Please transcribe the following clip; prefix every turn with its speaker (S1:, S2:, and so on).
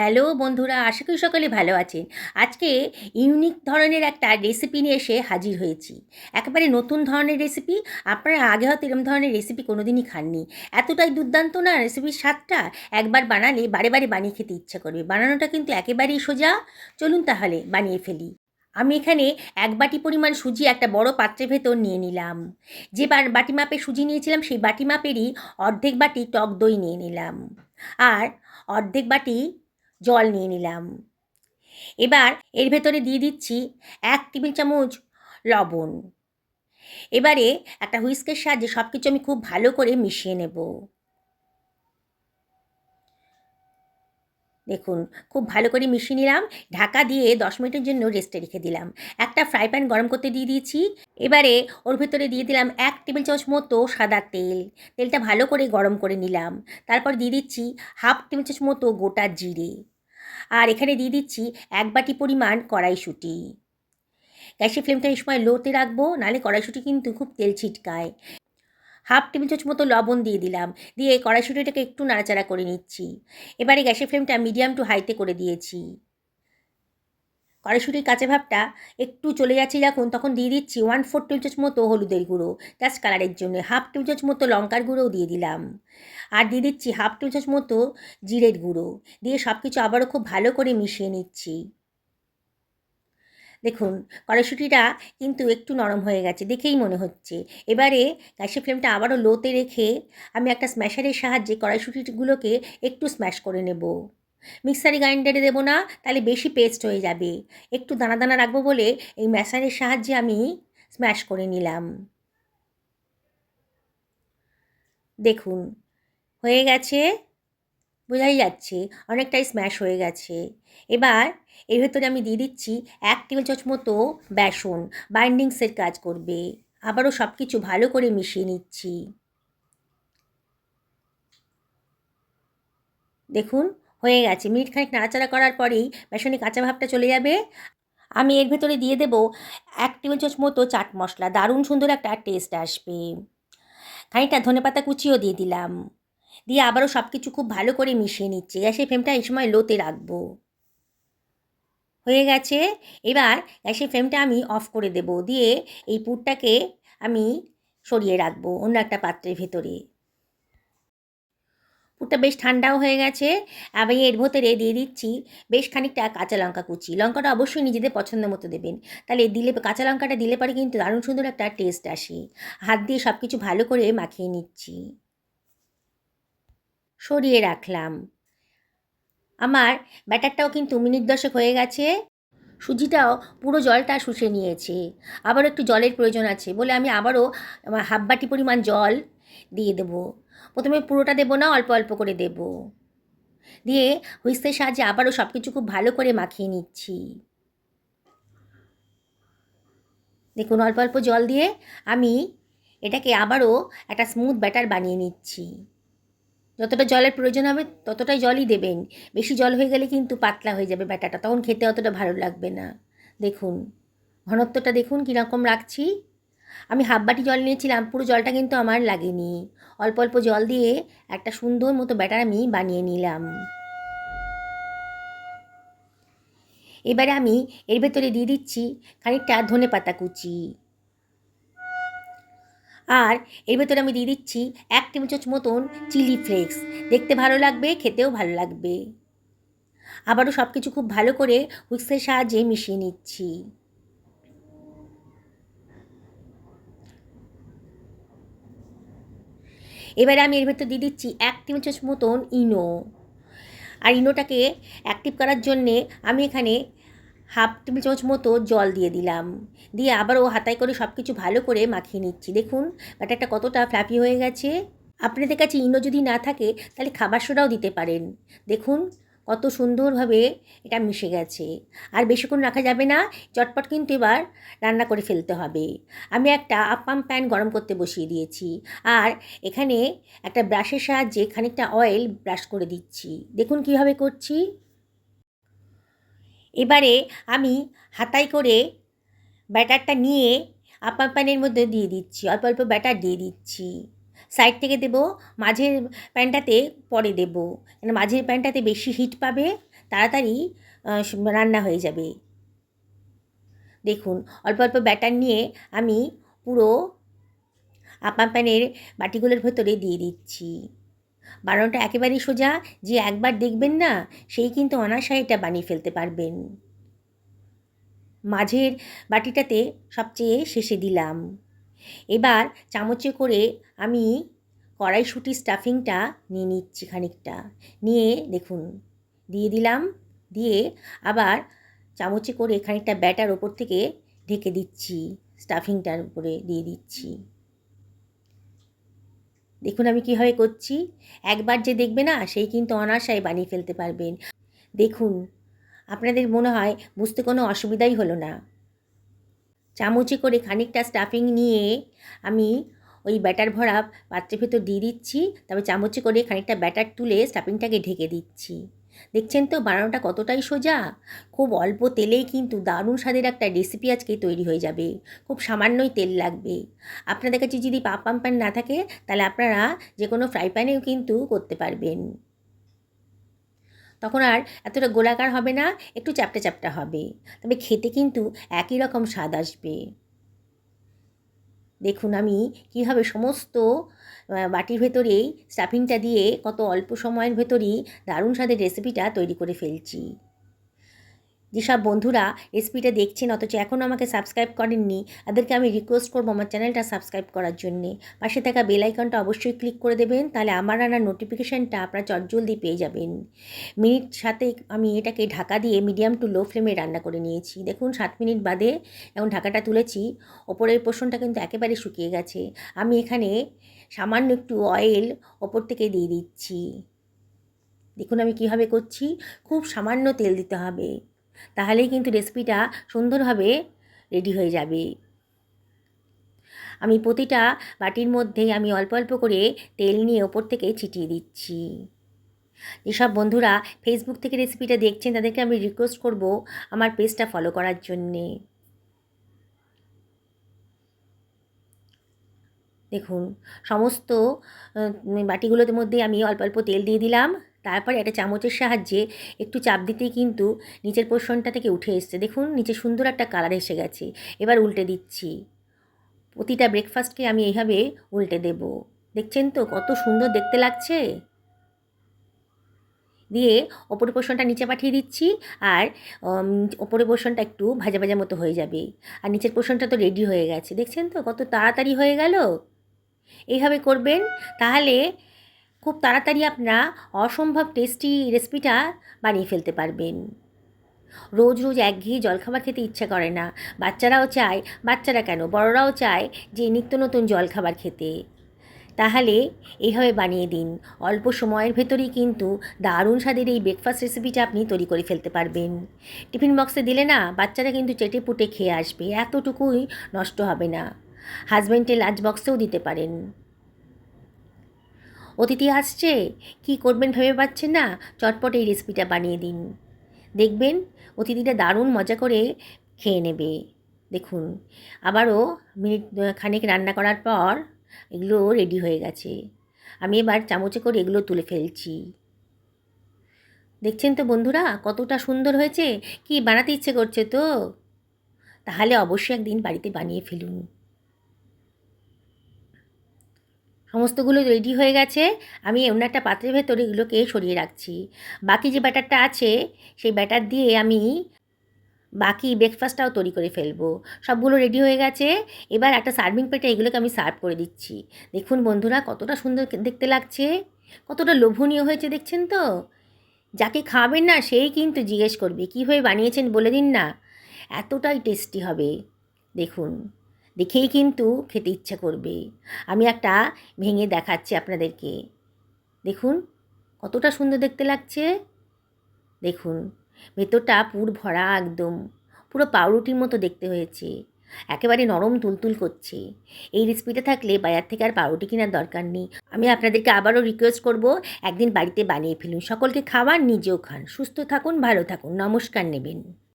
S1: Hello বন্ধুরা, আশা করি সকলে ভালো আছেন। আজকে ইউনিক ধরনের একটা রেসিপি নিয়ে এসে হাজির হয়েছি। একেবারে নতুন ধরনের রেসিপি আপনারা আগে হয়তো এরকম ধরনের রেসিপি কোনোদিনই খাননি। এতটাই দুর্দান্ত না রেসিপির স্বাদটা একবার বানালে বারে বারে বানিয়ে খেতে ইচ্ছা করবে। বানানোটা কিন্তু একেবারেই সোজা। চলুন তাহলে বানিয়ে ফেলি। আমি এখানে এক বাটি পরিমাণ সুজি একটা বড় পাত্রের ভেতর নিয়ে নিলাম। যে বাটি মাপে সুজি নিয়েছিলাম, সেই বাটি মাপেরই অর্ধেক বাটি টক দই নিয়ে নিলাম। আর অর্ধেক বাটি জল নিয়ে নিলাম। এবার এর ভেতরে দিয়ে দিচ্ছি এক টেবিল চামচ লবণ। এবারে একটা হুইস্কের সাহায্যে সব কিছু আমি খুব ভালো করে মিশিয়ে নেব। দেখুন, খুব ভালো করে মিশিয়ে নিলাম, ঢাকা দিয়ে দশ মিনিটের জন্য রেস্টে রেখে দিলাম। একটা ফ্রাই প্যান গরম করতে দিয়ে দিয়েছি, এবারে ওর ভেতরে দিয়ে দিলাম এক টেবিল চামচ মতো সাদা তেল। তেলটা ভালো করে গরম করে নিলাম। তারপর দিয়ে দিচ্ছি হাফ টেবিল চামচ মতো গোটা জিরে। আর এখানে দিয়ে দিচ্ছি এক বাটি পরিমাণ কড়াইশুঁটি। গ্যাসের ফ্লেমটা এই সময় লোতে রাখব, নাহলে কড়াইশুঁটি কিন্তু খুব তেল ছিটকায়। হাফ টেবিল চামচ মতো লবণ দিয়ে দিলাম। দিয়ে কড়াইশুঁটিটাকে একটু নাড়াচাড়া করে নিচ্ছি। এবারে গ্যাসের ফ্লেমটা মিডিয়াম টু হাইতে করে দিয়েছি। কড়াইশুঁটির কাঁচা ভাবটা একটু চলে যাচ্ছে যখন, তখন দিয়ে দিচ্ছি ওয়ান ফোর টেবিল চামচ মতো হলুদের গুঁড়ো। জাস্ট কালারের জন্য হাফ টেবিল চামচ মতো লঙ্কার গুঁড়োও দিয়ে দিলাম। আর দিয়ে দিচ্ছি হাফ টেবিল চামচ মতো জিরের গুঁড়ো। দিয়ে সব কিছু আবারও খুব ভালো করে মিশিয়ে নিচ্ছি। দেখুন, কড়াইশুঁটিটা কিন্তু একটু নরম হয়ে গেছে, দেখেই মনে হচ্ছে। এবারে গ্যাসের ফ্লেমটা আবারও লোতে রেখে আমি একটা স্ম্যাশারের সাহায্যে কড়াইশুঁটিগুলোকে একটু স্ম্যাশ করে নেব। মিক্সারি গ্রাইন্ডারে দেবো না, তাহলে বেশি পেস্ট হয়ে যাবে। একটু দানা দানা রাখব বলে এই ম্যাশারের সাহায্যে আমি স্ম্যাশ করে নিলাম। দেখুন, হয়ে গেছে। বোঝাই যাচ্ছে অনেকটাই স্ম্যাশ হয়ে গেছে। এবার এর ভেতরে আমি দিয়ে দিচ্ছি এক টেবিল চামচ মতো বেসন বাইন্ডিংসের কাজ করবে। আবারও সব কিছু ভালো করে মিশিয়ে নিচ্ছি। দেখুন, হয়ে গেছে। মিনিট খানিক নাড়াচাড়া করার পরেই বেসনে কাঁচা ভাবটা চলে যাবে। আমি এর ভেতরে দিয়ে দেব এক টেবিল চামচ মতো চাট মশলা। দারুণ সুন্দর একটা টেস্ট আসবে। খানিকটা ধনেপাতা কুচিও দিয়ে দিলাম। দিয়ে আবারও সব কিছু খুব ভালো করে মিশিয়ে নিচ্ছি। গ্যাসের ফ্লেমটা এই সময় লোতে রাখব। হয়ে গেছে। এবার গ্যাসের ফ্লেমটা আমি অফ করে দেব। দিয়ে এই পুরটাকে আমি সরিয়ে রাখব অন্য একটা পাত্রের ভেতরে। পুরটা বেশ ঠান্ডাও হয়ে গেছে। আমি এর ভেতরে দিয়ে দিচ্ছি বেশ খানিকটা কাঁচা লঙ্কা কুচি। লঙ্কাটা অবশ্যই নিজেদের পছন্দ মতো দেবেন। তাহলে দিলে কাঁচা লঙ্কাটা দিলে পরে কিন্তু দারুণ সুন্দর একটা টেস্ট আসে। হাত দিয়ে সব কিছু ভালো করে মাখিয়ে নিচ্ছি। সরিয়ে রাখলাম। আমার ব্যাটারটাও কিন্তু মিনিট দশেক হয়ে গেছে। সুজিটাও পুরো জলটা শুষে নিয়েছে। আবারও একটু জলের প্রয়োজন আছে বলে আমি আবারও আমার হাফ বাটি পরিমাণ জল দিয়ে দেবো। প্রথমে পুরোটা দেবো না, অল্প অল্প করে দেব। দিয়ে হুইস্কের সাহায্যে আবারও সব কিছু খুব ভালো করে মাখিয়ে নিচ্ছি। দেখুন, অল্প অল্প জল দিয়ে আমি এটাকে আবারও একটা স্মুথ ব্যাটার বানিয়ে নিচ্ছি। যতটা জলের প্রয়োজন হবে, ততটাই জলই দেবেন। বেশি জল হয়ে গেলে কিন্তু পাতলা হয়ে যাবে ব্যাটাটা, তখন খেতে অতটা ভালো লাগবে না। দেখুন, ঘনত্বটা দেখুন কীরকম রাখছি। আমি হাফ বাটি জল নিয়েছিলাম, পুরো জলটা কিন্তু আমার লাগেনি। অল্প অল্প জল দিয়ে একটা সুন্দর মতো ব্যাটার আমি বানিয়ে নিলাম। এবারে আমি এর ভেতরে দিয়ে দিচ্ছি খানিকটা ধনে পাতা কুচি। আর এর ভেতরে আমি দিয়ে দিচ্ছি এক টেবিল চামচ মতন চিলি ফ্লেক্স। দেখতে ভালো লাগবে, খেতেও ভালো লাগবে। আবারও সব কিছু খুব ভালো করে হুইক্সের সাহায্যে মিশিয়ে নিচ্ছি। এবারে আমি এর ভেতর দিয়ে দিচ্ছি এক টেবিল চামচ মতন ইনো। আর ইনোটাকে অ্যাক্টিভ করার জন্যে আমি এখানে হাফ টেবিল চামচ মতো জল দিয়ে দিলাম। দিয়ে আবারও হাতায় করে সব কিছু ভালো করে মাখিয়ে নিচ্ছি। দেখুন, ব্যাটারটা কতটা ফ্ল্যাপি হয়ে গেছে। আপনাদের কাছে ইনো যদি না থাকে, তাহলে খাবার সোডাও দিতে পারেন। দেখুন, কত সুন্দরভাবে এটা মিশে গেছে। আর বেশিক্ষণ রাখা যাবে না, চটপট কিন্তু এবার রান্না করে ফেলতে হবে। আমি একটা আপাম প্যান গরম করতে বসিয়ে দিয়েছি। আর এখানে একটা ব্রাশের সাহায্যে খানিকটা অয়েল ব্রাশ করে দিচ্ছি। দেখুন কীভাবে করছি। এবারে আমি হাতাই করে ব্যাটারটা নিয়ে আপার প্যানের মধ্যে দিয়ে দিচ্ছি। অল্প অল্প ব্যাটার দিয়ে দিচ্ছি। সাইড থেকে দেব, মাঝের প্যানটাতে পরে দেব। কেন মাঝের প্যানটাতে বেশি হিট পাবে, তাড়াতাড়ি রান্না হয়ে যাবে। দেখুন, অল্প অল্প ব্যাটার নিয়ে আমি পুরো আপাম প্যানের বাটিগুলোর ভেতরে দিয়ে দিচ্ছি। বানানোটা একেবারেই সোজা, যে একবার দেখবেন না, সেই কিন্তু অনায়াসে এটা বানিয়ে ফেলতে পারবেন। মাঝের বাটিটাতে সবচেয়ে শেষে দিলাম। এবার চামচে করে আমি কড়াইশুঁটি স্টাফিংটা নিয়ে নিচ্ছি খানিকটা। নিয়ে দেখুন, দিয়ে দিলাম, দিয়ে আবার চামচে করে খানিকটা ব্যাটার ওপর থেকে ঢেকে দিচ্ছি, স্টাফিংটার উপরে দিয়ে দিচ্ছি। দেখুন আমি কীভাবে করছি। একবার যে দেখবে না, সেই কিন্তু অনাশায় বানিয়ে ফেলতে পারবেন। দেখুন, আপনাদের মনে হয় বুঝতে কোনো অসুবিধাই হলো না। চামচে করে খানিকটা স্টাফিং নিয়ে আমি ওই ব্যাটার ভরা পাত্রের ভেতর দিয়ে দিচ্ছি। তবে চামচে করে খানিকটা ব্যাটার তুলে স্টাফিংটাকে ঢেকে দিচ্ছি। দেখছেন তো বানানোটা কতটাই সোজা? খুব অল্প তেলেই কিন্তু দারুণ স্বাদের একটা রেসিপি আজকে তৈরি হয়ে যাবে। খুব সামান্যই তেল লাগবে। আপনাদের কাছে যদি পাপাম প্যান না থাকে, তাহলে আপনারা যে কোনো ফ্রাই প্যানেও কিন্তু করতে পারবেন। তখন আর এতটা গোলাকার হবে না, একটু চ্যাপটা চ্যাপটা হবে। তবে খেতে কিন্তু একই রকম স্বাদ আসবে। দেখুন আমি কীভাবে সমস্ত বাটির ভেতরেই স্টাফিংটা দিয়ে কত অল্প সময়ের ভেতরেই দারুণ স্বাদের রেসিপিটা তৈরি করে ফেলছি। যেসব বন্ধুরা রেসিপিটা দেখছেন, অথচ এখনও আমাকে সাবস্ক্রাইব করেননি। তাদেরকে আমি রিকোয়েস্ট করব আমার চ্যানেলটা সাবস্ক্রাইব করার জন্যে। পাশে থাকা বেল আইকনটা অবশ্যই ক্লিক করে দেবেন, তাহলে আমার রান্নার নোটিফিকেশানটা আপনারা চটজলদি পেয়ে যাবেন। মিনিট সাথে আমি এটাকে ঢাকা দিয়ে মিডিয়াম টু লো ফ্লেমে রান্না করে নিয়েছি। দেখুন, সাত মিনিট বাদে এখন ঢাকাটা তুলেছি, ওপরের পোষণটা কিন্তু একেবারে শুকিয়ে গেছে। আমি এখানে সামান্য একটু অয়েল ওপর থেকে দিয়ে দিচ্ছি। দেখুন আমি কীভাবে করছি, খুব সামান্য তেল দিতে হবে। তাহলেই কিন্তু রেসিপিটা সুন্দরভাবে রেডি হয়ে যাবে। আমি প্রতিটা বাটির মধ্যেই আমি অল্প অল্প করে তেল নিয়ে ওপর থেকে ছিটিয়ে দিচ্ছি। যেসব বন্ধুরা ফেসবুক থেকে রেসিপিটা দেখছেন, তাদেরকে আমি রিকোয়েস্ট করব আমার পেজটা ফলো করার জন্যে। দেখুন, সমস্ত বাটিগুলোর মধ্যে আমি অল্প অল্প তেল দিয়ে দিলাম। তারপরে একটা চামচের সাহায্যে একটু চাপ দিতেই কিন্তু নিচের পোর্শনটা থেকে উঠে এসছে। দেখুন, নিচে সুন্দর একটা কালার এসে গেছে। এবার উল্টে দিচ্ছি। প্রতিটা ব্রেকফাস্টকে আমি এইভাবে উল্টে দেব। দেখছেন তো, কত সুন্দর দেখতে লাগছে? দিয়ে ওপরের পোর্শনটা নিচে পাঠিয়ে দিচ্ছি আর ওপরের পোর্শনটা একটু ভাজা ভাজা মতো হয়ে যাবে। আর নিচের পোর্শনটা তো রেডি হয়ে গেছে। দেখছেন তো, কত তাড়াতাড়ি হয়ে গেল? এইভাবে করবেন, তাহলে খুব তাড়াতাড়ি আপনারা অসম্ভব টেস্টি রেসিপিটা বানিয়ে ফেলতে পারবেন। রোজ রোজ একঘেয়ে জলখাবার খেতে ইচ্ছা করে না। বাচ্চারাও চায়, বাচ্চারা কেন? বড়রাও চায় যে নিত্য নতুন জলখাবার খেতে। তাহলে এইভাবে বানিয়ে দিন। অল্প সময়ের ভেতরেই কিন্তু দারুণ স্বাদের এই ব্রেকফাস্ট রেসিপিটা আপনি তৈরি করে ফেলতে পারবেন। টিফিন বক্সে দিলে না, বাচ্চারা কিন্তু চেটে পুটে খেয়ে আসবে। এতটুকুই নষ্ট হবে না। হাজব্যান্ডের লাঞ্চ বক্সেও দিতে পারেন। অতিথি আসছে। কি করবেন ভেবে পাচ্ছেন না? চটপট এই রেসিপিটা বানিয়ে দিন। দেখবেন অতিথিটা দারুণ মজা করে খেয়ে নেবে। দেখুন, আবারও মিনিট খানেক রান্না করার পর এগুলো রেডি হয়ে গেছে। আমি এবার চামচে করে এগুলো তুলে ফেলছি। দেখছেন তো বন্ধুরা, কতটা সুন্দর হয়েছে। কি বানাতে ইচ্ছে করছে তো? তাহলে অবশ্যই একদিন বাড়িতে বানিয়ে ফেলুন। সমস্তগুলো রেডি হয়ে গেছে। আমি অন্য একটা পাত্রের ভেতরে এগুলোকে সরিয়ে রাখছি। বাকি যে ব্যাটারটা আছে, সেই ব্যাটার দিয়ে আমি বাকি ব্রেকফাস্টটাও তৈরি করে ফেলব। সবগুলো রেডি হয়ে গেছে। এবার একটা সার্ভিং প্লেটে এগুলোকে আমি সার্ভ করে দিচ্ছি। দেখুন বন্ধুরা, কতটা সুন্দর দেখতে লাগছে। কতটা লোভনীয় হয়েছে, দেখছেন তো? যাকে খাবেন না সেই কিন্তু জিজ্ঞেস করবে কীভাবে বানিয়েছেন বলে দিন না? এতটাই টেস্টি হবে। দেখুন। দেখেই কিন্তু খেতে ইচ্ছা করবে। আমি একটা ভেঙে দেখাচ্ছি আপনাদেরকে। দেখুন, কতটা সুন্দর দেখতে লাগছে। দেখুন, ভেতরটা পুর ভরা একদম। পুরো পাউরুটির মতো দেখতে হয়েছে। একেবারে নরম তুলতুল করছে। এই রেসিপিটা থাকলে বাজার থেকে আর পাউরুটি কেনার দরকার নেই। আমি আপনাদেরকে আবারও রিকোয়েস্ট করব, একদিন বাড়িতে বানিয়ে ফেলুন। সকলকে খাবার নিজেও খান। সুস্থ থাকুন, ভালো থাকুন। নমস্কার নেবেন।